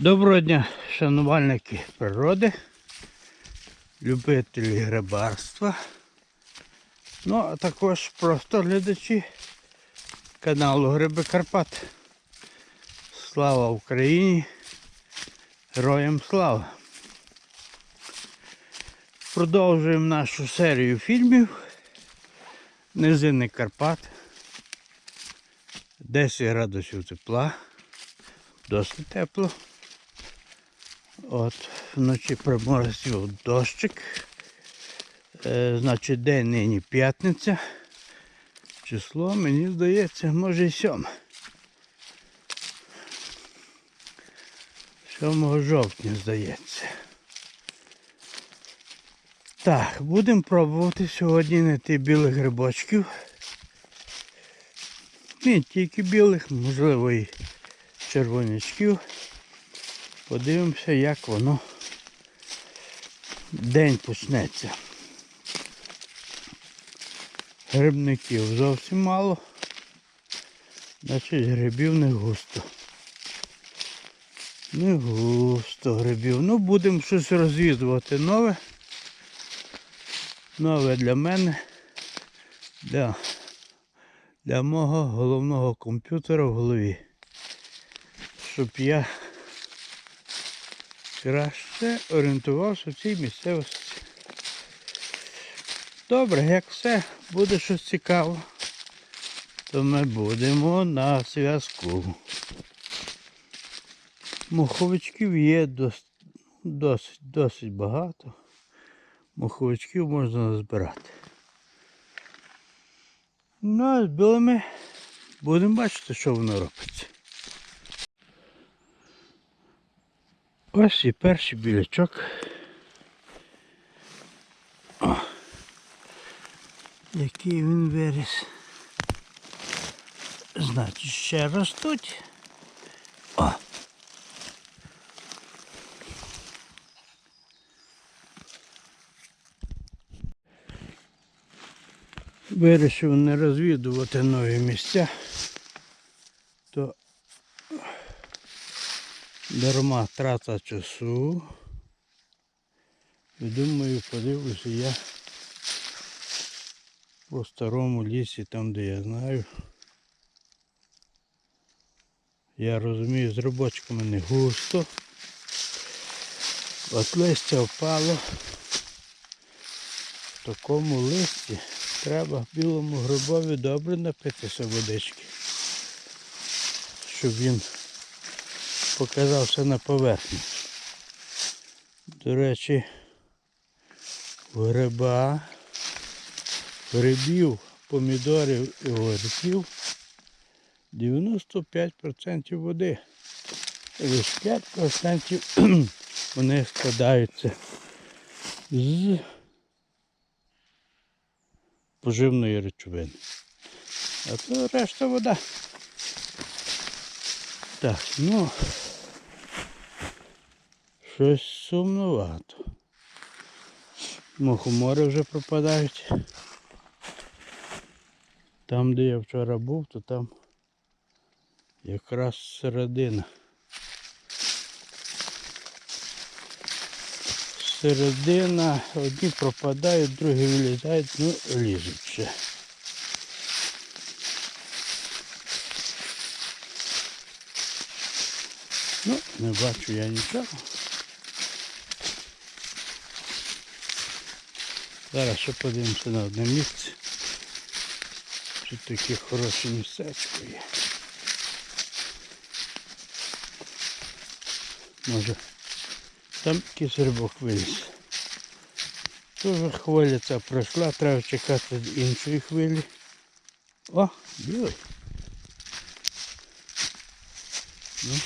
Доброго дня, шанувальники природи, любителі грибарства, ну а також просто глядачі каналу Гриби Карпат. Слава Україні! Героям слава! Продовжуємо нашу серію фільмів Низини Карпат. 10 градусів тепла, досить тепло. От, вночі приморозив дощик. Е, значить, день нині п'ятниця. Число, мені здається, може і сьоме. 7 жовтня, здається. Так, будемо пробувати сьогодні знайти білих грибочків. Не тільки білих, можливо і червонячків. Подивимося, як воно день почнеться. Грибників зовсім мало. Значить грибів не густо. Не густо грибів. Ну будемо щось розвідувати нове. Нове для мене. Для, для мого головного комп'ютера в голові. Щоб я краще орієнтувався в цій місцевості. Добре, як все буде щось цікаво, то ми будемо на зв'язку. Муховичків є дос- досить, досить багато. Муховичків можна назбирати. Ну, а з білими будемо бачити, що воно робиться. Ось і перший білячок. О, який він виріс. Значить, ще ростуть. О. Вирішив не розвідувати нові місця, то дарма трата часу. І думаю, подивлюся я по старому лісі, там де я знаю. Я розумію, з рибочками не густо. От листя впало. В такому листі треба білому грибові добре напитися водички, щоб він показався на поверхні. До речі, гриба, грибів, помідорів і огірків 95% води. Лише 5% вони складаються з поживної речовини. А то решта вода. Так, ну щось сумнувато. Мухомори вже пропадають. Там, де я вчора був, то там якраз середина. Середина, одні пропадають, другі вилізають, ну лізуть ще. Ну, не бачу я нічого. Зараз ще подивимося на одне місце. Тут таке хороше місцечко є. Може там якийсь рибок виліз. Тоже хвиля ця пройшла, треба чекати іншої хвилі. О, білий. Ну,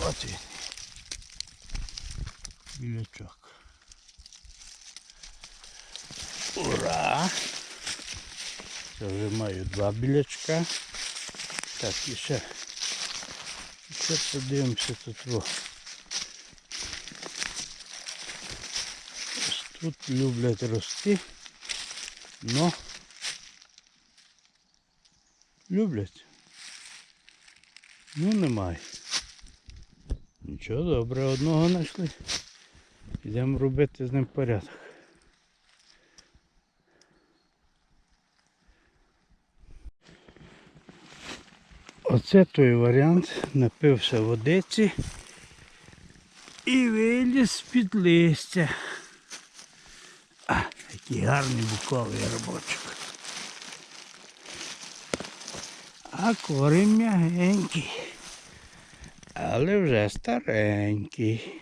от він. Білячок. Ура! Це вже маю два білячка. Так, і ще. Ще подивимося тут. Ось Тут люблять рости, но люблять. Ну немає. Нічого добре, одного знайшли. Йдемо робити з ним порядок. Оце той варіант. Напився водиці і виліз з-під листя. А, який гарний буковий робочок. А корінь м'ягенький, але вже старенький.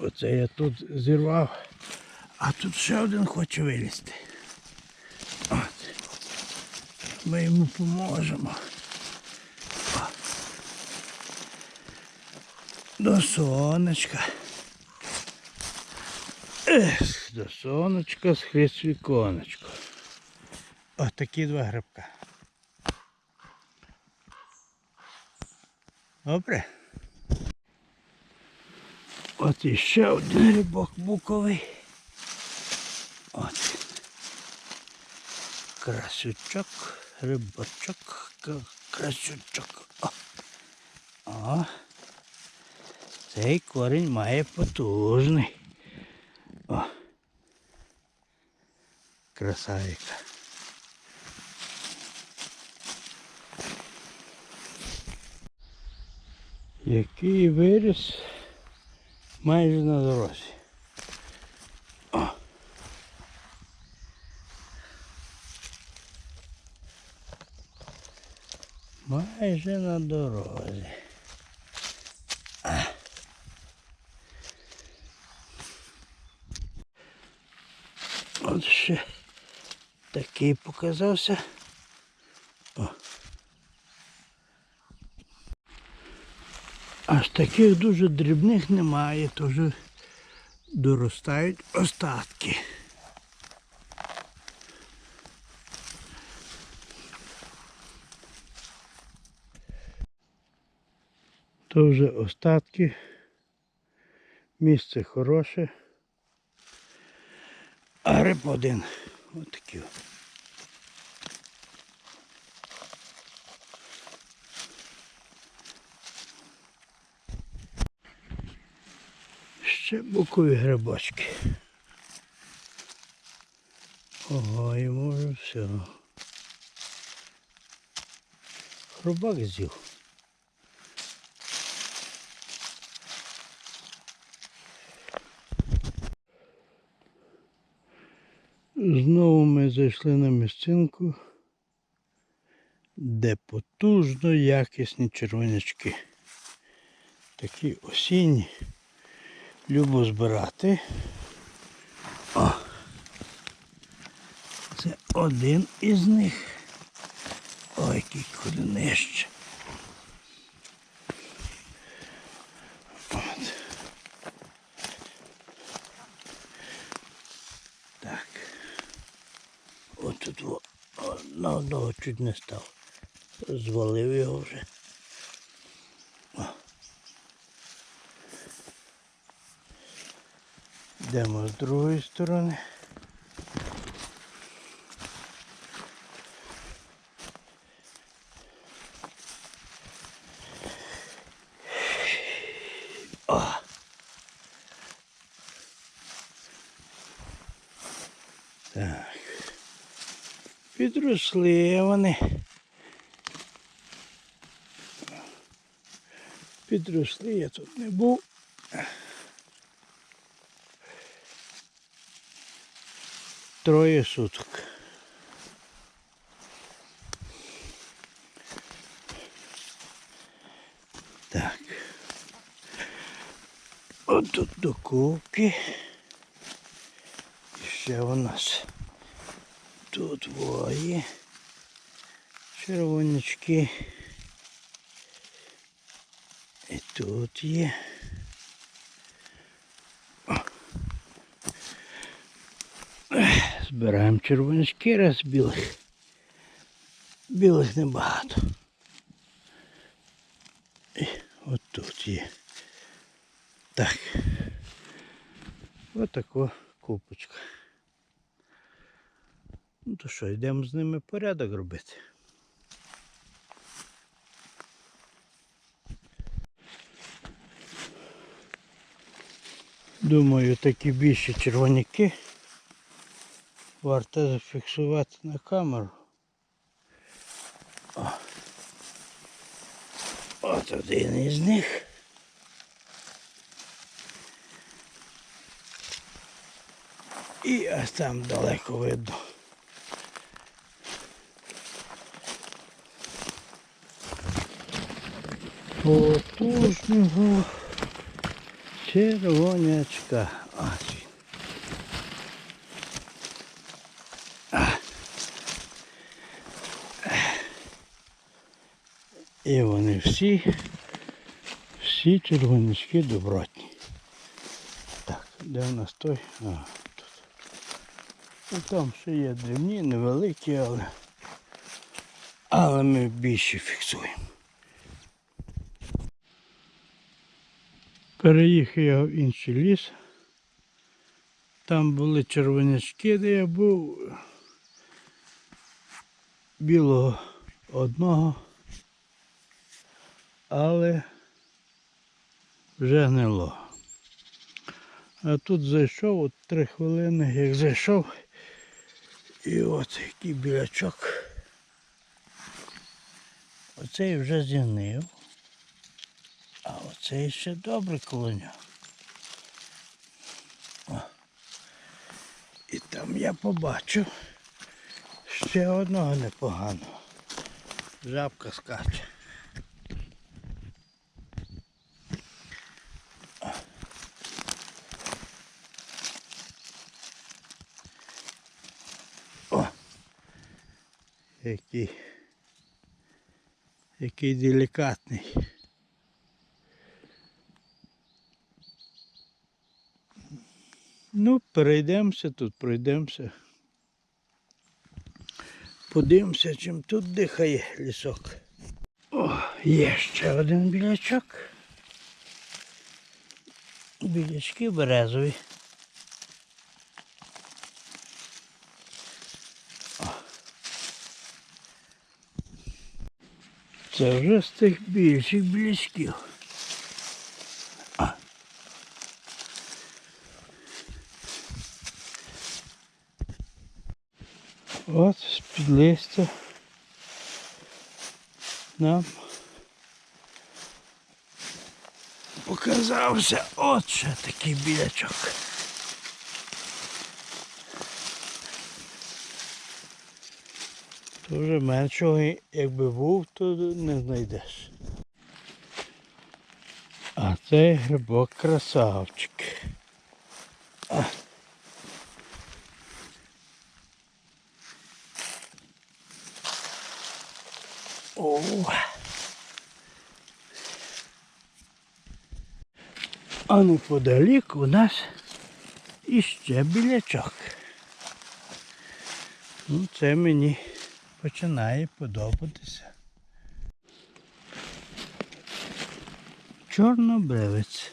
Оце я тут зірвав, а тут ще один хоче вилізти. От. Ми йому поможемо. До сонечка. Ех, до сонечка схист віконечко. Ось такі два грибка. Добре. От іще один грибок буковий. От. Красючок, рибочок, к- красючок. О. О. Цей корінь має потужний. О. Красавіка. Який виріс майже на дорозі. Майже на дорозі. От ще такий показався. О. Аж таких дуже дрібних немає, то вже доростають остатки. То вже остатки. Місце хороше. А гриб один. Отакі. от. Ще букові грибочки. Ого, йому вже все. Хробак з'їв. Знову ми зайшли на місцинку, де потужно якісні червонячки. Такі осінні. Любо збирати. О. Це один із них. Ой, який коренище. Тут на одного чуть не став. Звалив його вже. Йдемо з другої сторони. Підросли вони. Підросли, я тут не був. Троє суток. Так. От тут до кубки. І ще у нас тут двоє. Червонячки. І тут є. Збираємо червонячки раз білих. Білих небагато. І от тут є. Так. Ось така купочка. Ну то що, йдемо з ними порядок робити. Думаю, такі більші червоняки варто зафіксувати на камеру. От один із них. І ось там далеко видно. Потужного червонячка. І вони всі, всі червонячки добротні. Так, де в нас той? А, тут. Ну, там ще є дрібні, невеликі, але, але ми більше фіксуємо. Переїхав я в інший ліс. Там були червонячки, де я був. Білого одного. Але вже гнило. А тут зайшов, от три хвилини, як зайшов. І от який білячок. Оцей вже зігнив. А оцей ще добре коло нього. І там я побачив ще одного непоганого. Жабка скаче. О! Який, який делікатний. Ну, перейдемося тут, пройдемося. Подивимося, чим тут дихає лісок. О, є ще один білячок. Білячки березові. Це вже з тих більших білячків. От листя нам показався от такий білячок. Вже меншого, якби був, то не знайдеш. А цей грибок красавчик. А. О. А неподалік у нас іще білячок. Ну, це мені починає подобатися. Чорнобривець.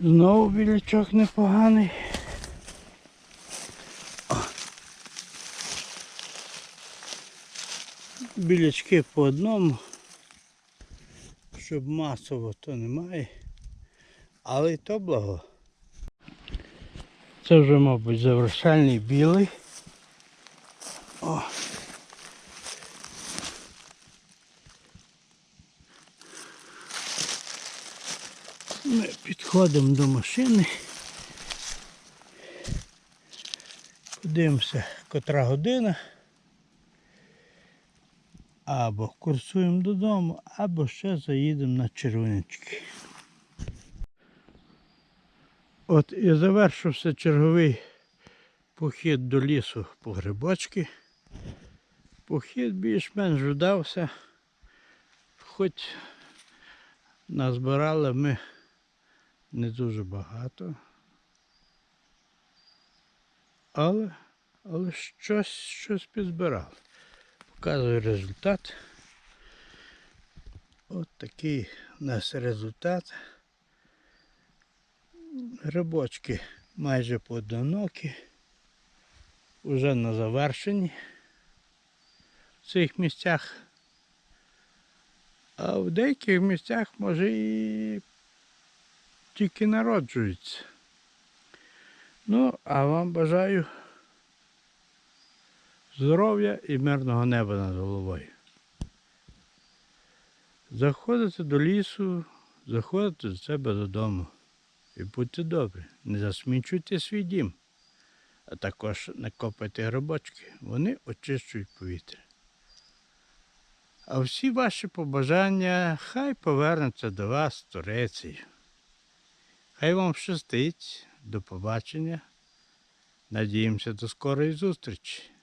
Знову білячок непоганий. Білячки по одному, щоб масово то немає, але й то благо. Це вже, мабуть, завершальний білий. О. Ми підходимо до машини. Подивимося, котра година. Або курсуємо додому, або ще заїдемо на червонячки. От і завершився черговий похід до лісу по грибочки. Похід більш-менш вдався. Хоч назбирали ми не дуже багато. Але, але щось, щось підзбирали. Показую результат. От такий у нас результат. Грибочки майже поодинокі. вже на завершенні в цих місцях. А в деяких місцях може і тільки народжуються. Ну, а вам бажаю здоров'я і мирного неба над головою. Заходите до лісу, заходите до себе додому. І будьте добрі, не засмічуйте свій дім, а також не копайте грибочки, вони очищують повітря. А всі ваші побажання хай повернуться до вас з Турецію. Хай вам щастить, до побачення. Надіємося до скорої зустрічі.